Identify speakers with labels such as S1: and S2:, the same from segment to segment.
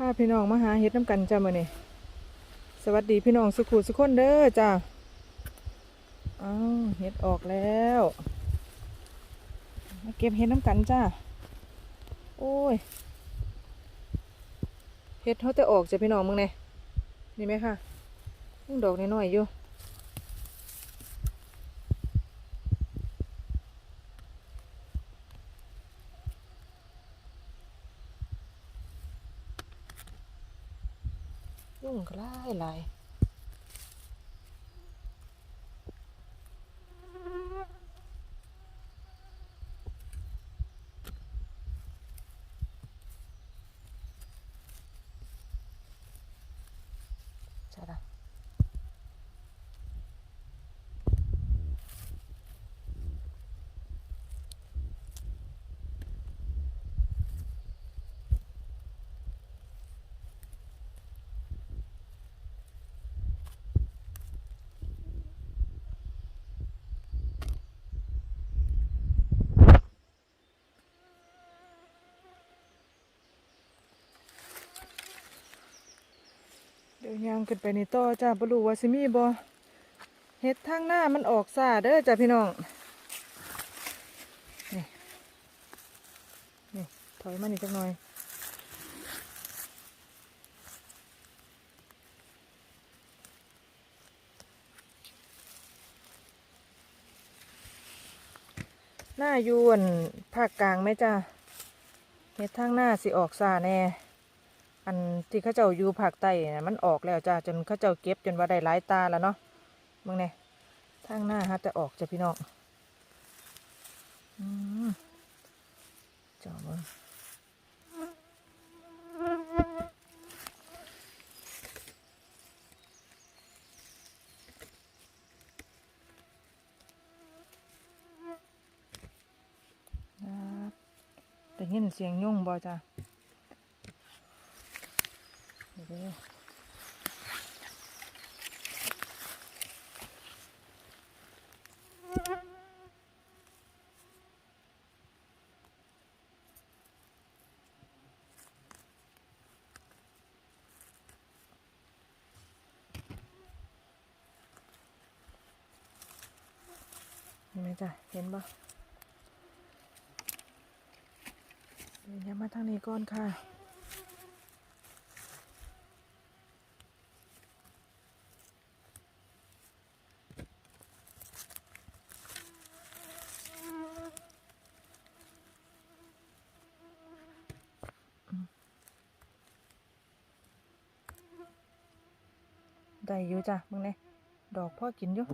S1: พาพี่น้องมาหาเห็ดน้ำกันจ้ามื่อนี้สวัสดีพี่น้องสุขุสุขคนเด้อจ้าอ้าวเห็ดออกแล้วมาเก็บเห็ดน้ำกันจ้าโอ้ยเห็ดเขาจะออกจ้ะพี่น้องมึงเนี่ยนี่ไหมคะยังดอกน้อยๆอยู่ ยุ่งก็ไล่ไล่ใช่ละ ยวยางขึ้นไปในต่อจ้าบรูว่าสิมีบ่เห็ดทางหน้ามันออกซาเด้อจ้าพี่น้องนี่นี่ถอยมานี่จักหน่อยหน้ายวนภาคกลางไหมจ้าเฮ็ดทางหน้าสิออกซาแน่ อันที่เขาเจ้าอยู่ภาคใต้น่ะมันออกแล้วจ้าจนเขาเจ้าเก็บจนว่าได้หลายตาแล้วเนาะมึงเนี่ยทางหน้าฮะจะออกจ้ะพี่น้องอืมเจ้าเบิ่งครับได้ยินเสียงยุ่งบ่จ้า เดี๋ยวเดี๋ยวเห็นไหมจ๊ะเห็นปะเดี๋ยวมาทางนี้ก่อนค่ะ ได้อยู่จ้ะมึงเนี่ยดอกพ่อกินอยู่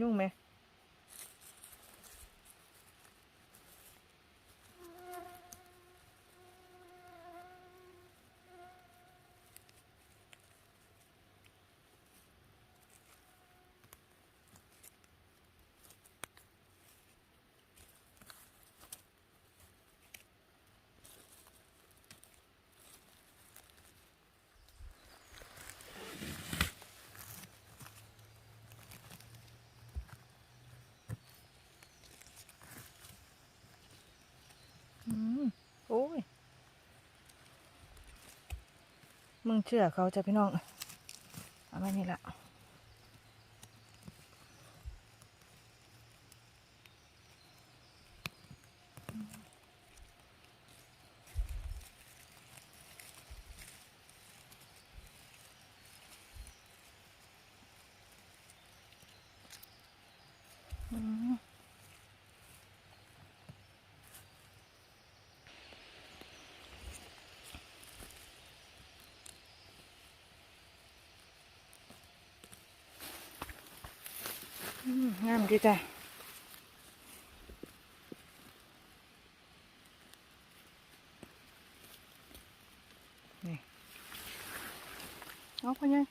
S1: ยุ่งไหม อืมโอ้ย มึงเชื่อเขาจะพี่น้องเอาไมานี่ละ งามดีจ้ะนี่เอาพอยัง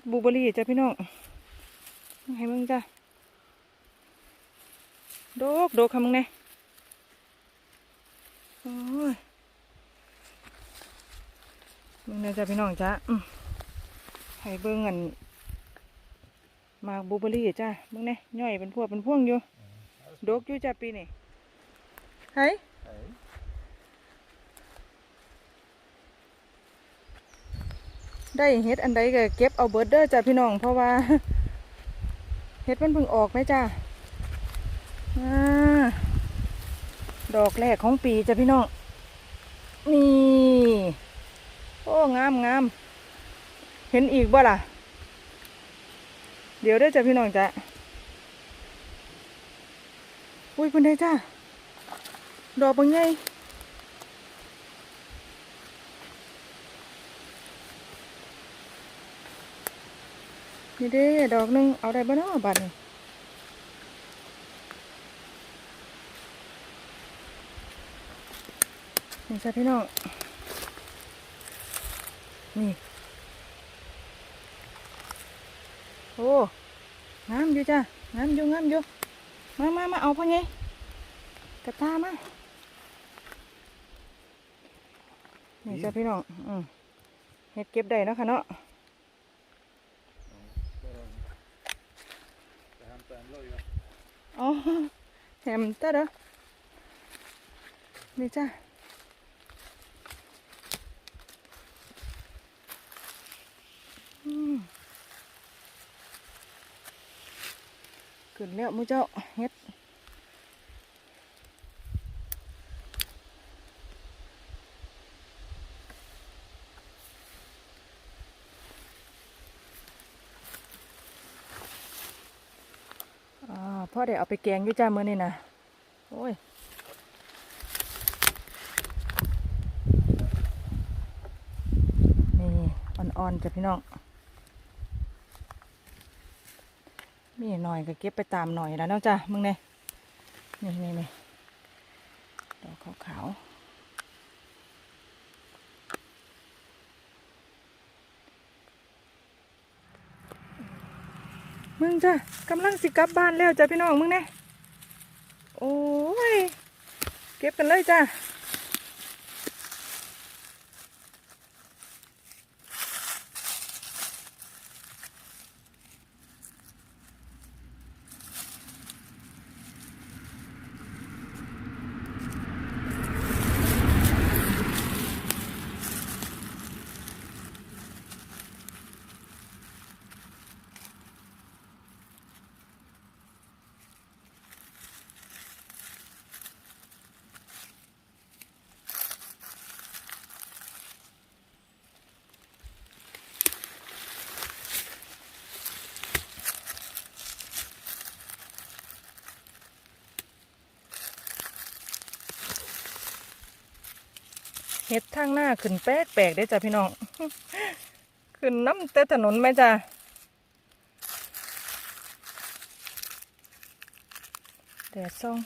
S1: ด บูเบอรี่จ้ะพี่น้องให้มึงจ้ะโดกโดกค่ะมึงเนี่ยโอ้ยมึงเนี่ยจ้ะพี่น้องจ้ะให้เบิ่งอันมาบูเบอร์รี่จ้ะมึงเนี่ยย่อยเป็นพวกเป็นพวงอยู่โดกอยู่จ้ะปีนี่ไห้ ได้เฮ็ดอันใดก็เก็บเอาเบิร์ดเด้อจ้ะพี่น้องเพราะว่าเฮ็ดมันเพิ่งออกไหมจ้ะอ่าดอกแรกของปีจ้ะพี่น้องนี่โอ้งามงามเห็นอีกบ่ล่ะ เดี๋ยวเด้จ้ะพี่น้องจ้ะอุ้ยเพิ่นได้จ้ะดอกบางใหญ่ นี่เด้ดอกนึงเอาได้บ่เนาะบัดนี้นี่จ้ะพี่น้องนี่โอ้งามอยู่จ้ะงามอยู่งามอยู่มามามาเอาพ่อไงกระตามานี่จ้ะพี่น้องอืมเฮ็ดเก็บได้เนาะค่ะเนาะ อ๋อแหมตาเด้อนี่จ้าขึ้นแล้วมูเจ้าเฮ็ด อ่าพ่อได้เอาไปแกงอยู่จ้ามื้อนี่นะโอ้ยนี่อ่อนๆจ้ะพี่น้องมีหน่อยก็เก็บไปตามหน่อยแล้วเนาะจ้ะมึงเนี่ยนี่นี่นี่ดอกขาวๆ มึงจ้ะกำลังสิกลับบ้านแล้วจ้ะพี่น้องมึงเนี่ยโอ้ย เก็บกันเลยจ้ะ เห็ดทางหน้าขึ้นแปลกแปลกได้จ้ะพี่น้อง ขึ้นน้ำแต่ถนนไหมจ้ะแดดส่อง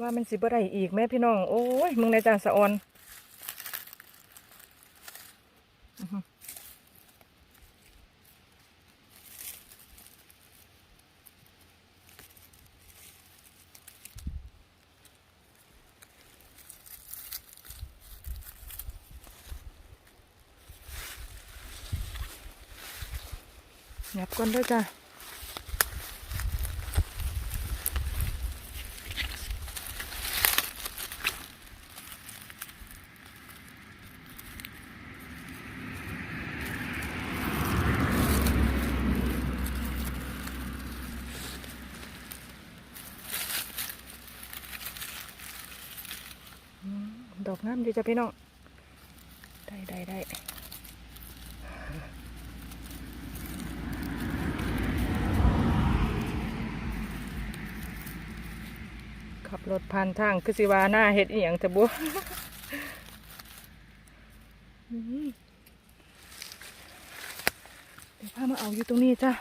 S1: ว่ามันสิบ่ได้อีกแม่พี่น้อง โอ้ย มึงในจ้าสะออน หยับก่อนด้วยจ้ะดอกงามดีจ้ะพี่น้อง ได้ได้ได้ ขับ รถผ่านทางคือสิวาหน้าเฮ็ดเอียังจะบัวเดี๋ยวพามาเอาอยู่ตรงนี้จ้ะ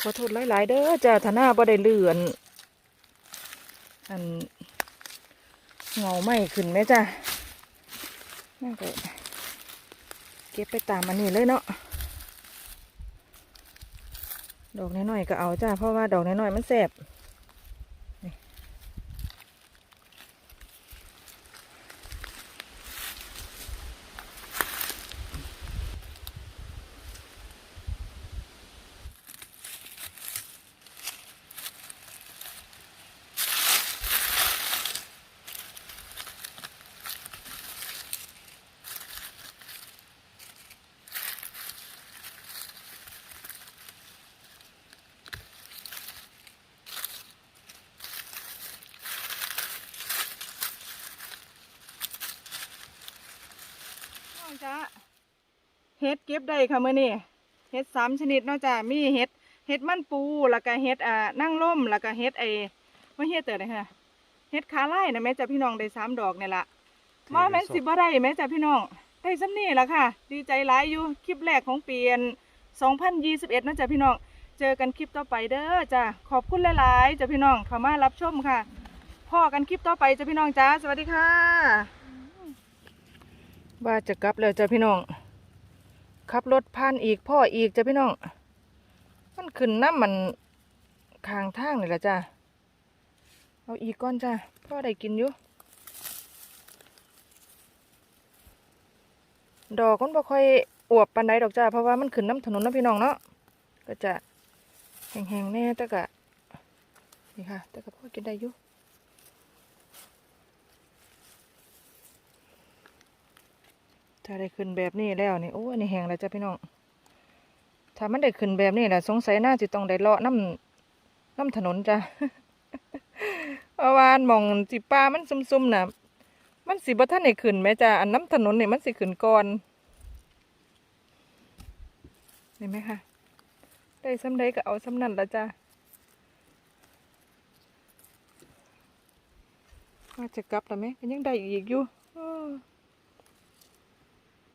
S1: ขอโทษหลายๆเด้อจ้ะถ้าหน้าบ่ได้เลื่อน อันเงาไหมขึ้นไหมจ้ะน่าจะเก็บไปตามอันนี้เลยเนาะ ดอกน้อยๆก็เอาจ้าเพราะว่าดอกน้อยๆมันแสบ จ้าเฮ็ดเก็บได้ค่ะเมื้อนี้เฮ็ดสามชนิดเนาะจ้ามีเฮ็ดเฮ็ดมันปูแล้วก็เฮ็ดอ่านั่งล่มแล้วก็เฮ็ดไอ้ว่าเฮ็ดเตอร์เลยค่ะเฮ็ดขาไล่นะแม่จ้าพี่น้องได้สามดอกเนี่ยละมาแม่สิบ่ได้แม่จ้าพี่น้องได้ซ้ำนี่ละค่ะ ดีใจหลายอยู่คลิปแรกของปีอัน2021เนาะจ้าพี่น้องเจอกันคลิปต่อไปเด้อจ้าขอบคุณหลายๆจ้าพี่น้องเข้ามารับชมค่ะพ่อกันคลิปต่อไปจ้าพี่น้องจ้าสวัสดีค่ะ ว่าจะกลับแล้วจ้ะพี่น้อง ขับรถผ่านอีกพ่ออีกจ้ะพี่น้อง มันขึ้นน้ำมันคางทางนี่แหละจ้ะ เอาอีกก้อนจ้ะพ่อได้กินอยู่ ดอกมันบ่ค่อยอวบปานใดดอกจ้ะเพราะว่ามันขึ้นน้ำถนนนะพี่น้องเนาะ ก็จะแห้งๆแน่แต่กะนี่ค่ะ แต่ก็พ่อกินได้อยู่ ถ้าได้ขึ้นแบบนี้แล้วนี่โอ้อันนี้แห้งแล้วจ้ะพี่น้อง ถ้ามันได้ขึ้นแบบนี้แหละสงสัยน่าจะต้องได้เลาะน้ำน้ำถนนจ้ะเพราะว่าหมองสิป้ามันซุ่มๆนะมันสิบ่ทันได้ขึ้นแม่จ้ะอันน้ำถนนเนี่ยมันสิขึ้นก่อนเห็นไหมคะได้ซ้ำใดก็เอาซ้ำนั่นละจ้ะว่าจะกลับแล้วไหมก็ยังได้อีกอยู่